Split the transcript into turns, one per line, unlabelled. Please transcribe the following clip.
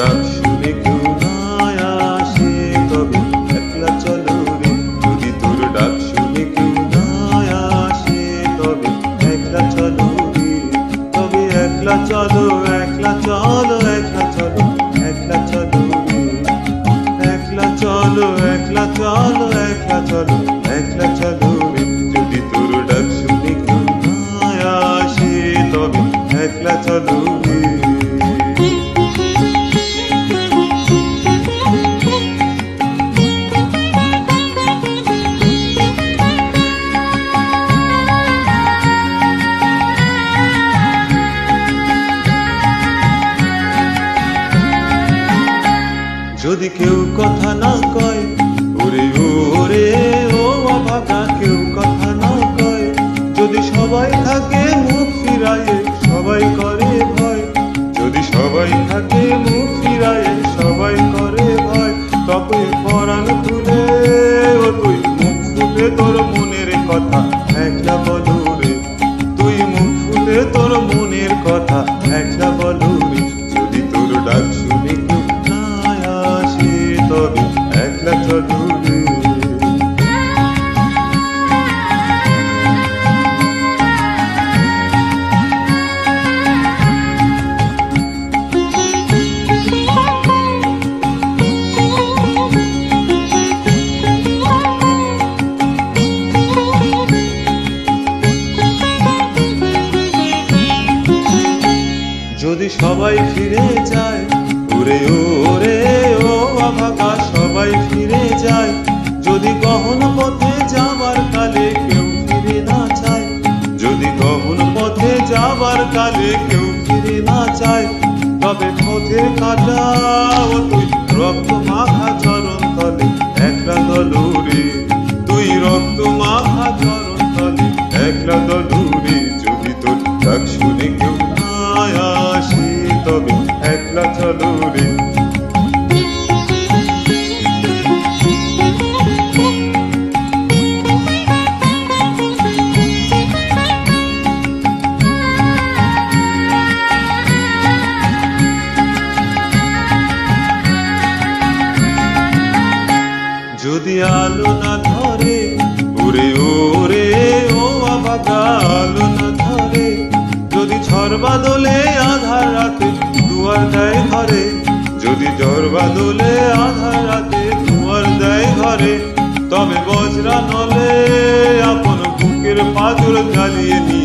up. যদি কেউ কথা না কয়, ওরে ওরে, ও অভাগা কেউ কথা না কয়। যদি সবাই থাকে মুখ ফিরায়ে, সবাই করে ভয়। যদি সবাই থাকে মুখ ফিরায়ে, সবাই করে যদি সবাই ফিরে যায়, ওরে ওরে, ও আভাকা সবাই ফিরে যায়। যদি কখন পথে যাবার কালে কেউ ফিরে না চায় যদি কখন পথে যাবার কালে কেউ ফিরে না চায় তবে পথের কাটা ও তুই রক্ত মাখা যদি আলো না ধরে ওরে ওরে ও আবাগা আলো না ধরে, যদি ঝড় বাদলে আধার রাতে দুয়ার দেয় ঘরে, যদি ঝড় বাদলে আধার রাতে দুয়ার দেয় ঘরে, তবে বজরা নলে আপন বুকের পাঁজর জ্বালিয়ে নিয়ে